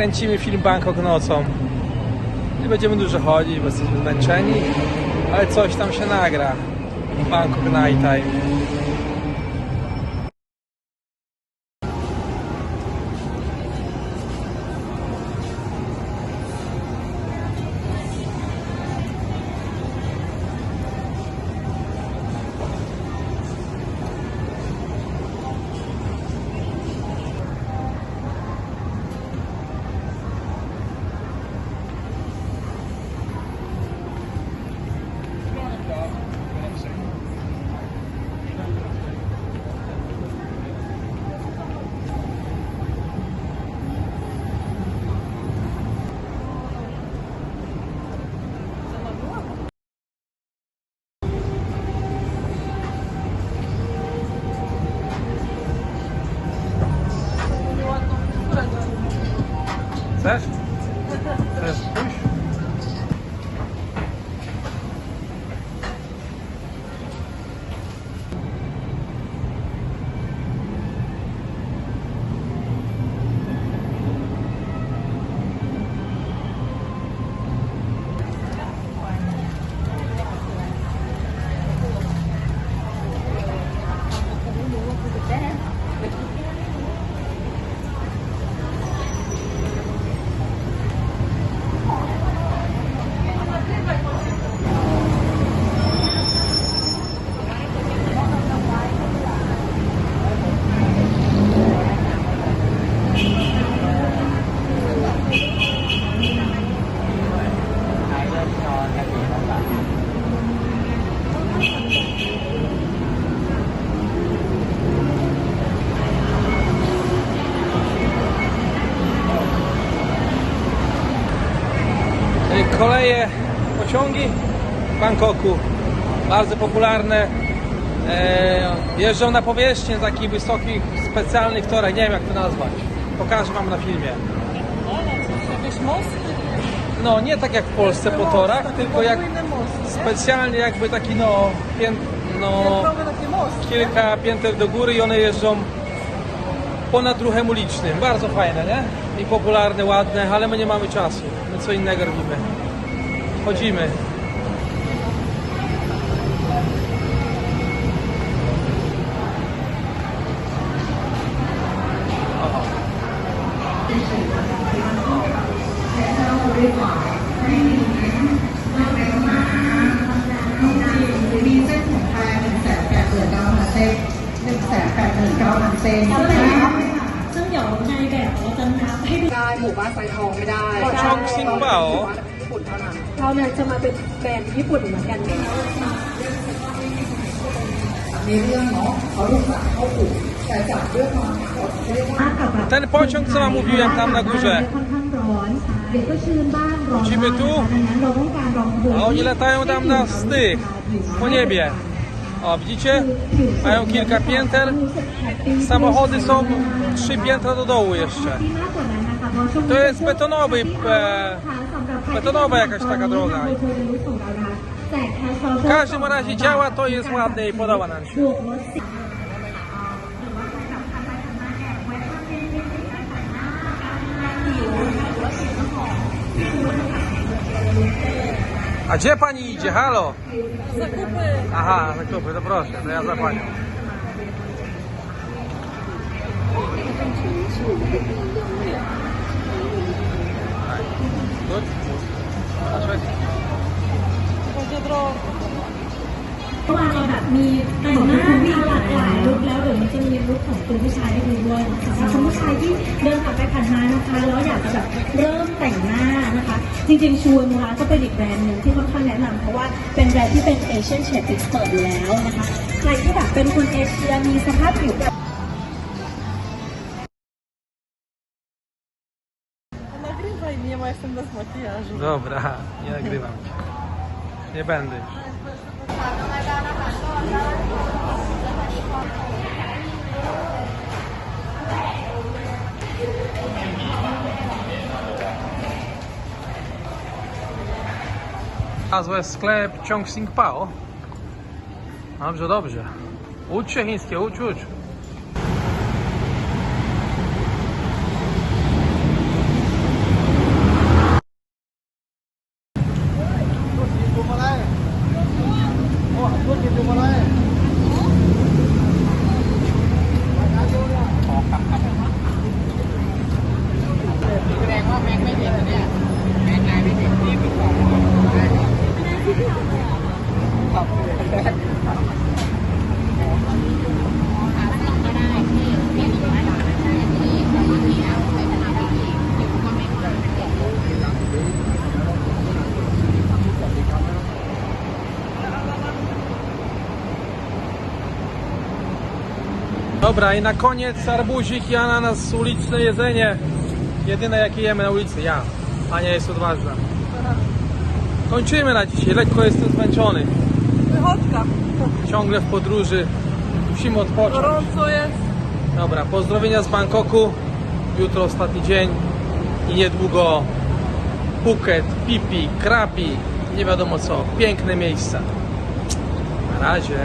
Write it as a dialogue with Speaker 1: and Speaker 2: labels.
Speaker 1: Kręcimy film Bangkok nocą. Nie będziemy dużo chodzić, bo jesteśmy zmęczeni, ale coś tam się nagra. Bangkok Night Time. 来 pociągi w Bangkoku, bardzo popularne. E, jeżdżą na powierzchnię takich wysokich, specjalnych torach, nie wiem jak to nazwać. Pokażę Wam na filmie.
Speaker 2: Jakiś most?
Speaker 1: No nie tak jak w Polsce po torach, tylko jak specjalnie jakby taki no, pię, no kilka pięter do góry i one jeżdżą ponad ruchem ulicznym. Bardzo fajne, nie? I popularne, ładne, ale my nie mamy czasu. My co innego robimy. Chodzimy.
Speaker 3: Aha. Thank you.
Speaker 4: ซึ่งเดี๋ยวในแบบเราจะนับให้ดู
Speaker 2: ได้หมู่บ้านไซทองไม่ได้
Speaker 1: ช่องซิงเปล่า
Speaker 2: หมู่บ้น เท่านั้นเราเนี่ยจะมาเป็นแบรนด์ญี่ปุ่นเหมือนกันเนี่ย
Speaker 3: ในเรื่องเนาะเขาลูกสาวเข้าปลูกแต่จากเรื่องมาเขาเรียกว่า
Speaker 1: Ten pociąg, co wam mówiłem tam na górze.
Speaker 4: ค่อนข้างร้อนเด็กก็ชื้นบ้างร้อน
Speaker 1: Wrócimy
Speaker 4: บ้าง
Speaker 1: tu?
Speaker 4: ดังนั้นเราต้องการรองพื้น
Speaker 1: A oni latają tam na stych, po niebie. O, widzicie? Mają kilka pięter. Samochody są trzy piętra do dołu jeszcze.
Speaker 4: ที่มากกว่านั้นนะคะเพราะช่วง
Speaker 1: To jest betonowy, e, betonowa jakaś taka droga. W każdym razie działa, to jest ładne i podoba nam się. A gdzie pani idzie? Halo?
Speaker 2: Zakupy.
Speaker 1: Aha, zakupy, to proszę, to ja
Speaker 2: za panią.
Speaker 4: Good. มีแต่งหน้ามีหลากหลายลุคแล้วเดี๋ยวนี้จะมีลุคของคุณผู้ชายให้ดูด้วยสำหรับคุณผู้ชายที่เดินผ่านไปผ่านมานะคะแล้วอยากจะแบบเริ่มแต่งหน้านะคะ จริงๆชูนนะคะก็เป็นอีกแบรนด์หนึ่งที่ค่อนข้างแนะนำเพราะว่าเป็นแบรนด์ที่เป็นเอเชียนเชฟฟิกเปิดอยู่แล้วนะคะใครที่แบบเป็นคนเอเชียมีสภาพผิวแบบ
Speaker 2: Nagrywaj mnie, bo jestem bez makijażu.
Speaker 1: Dobra, nie nagrywam. Nie będę jest sklep Chongqing Pao. Dobrze, dobrze. Ucz się chińskie, ucz, ucz. Dobra, i na koniec arbuzik i ananas, uliczne jedzenie. Jedyne jakie jemy na ulicy, ja. Ania jest odważna. Kończymy na dzisiaj, lekko jestem zmęczony.
Speaker 5: Wychodka.
Speaker 1: Ciągle w podróży. Musimy odpocząć.
Speaker 5: Gorąco jest.
Speaker 1: Dobra, pozdrowienia z Bangkoku. Jutro ostatni dzień i niedługo Phuket, Pipi, Krabi, nie wiadomo co. Piękne miejsca. Na razie.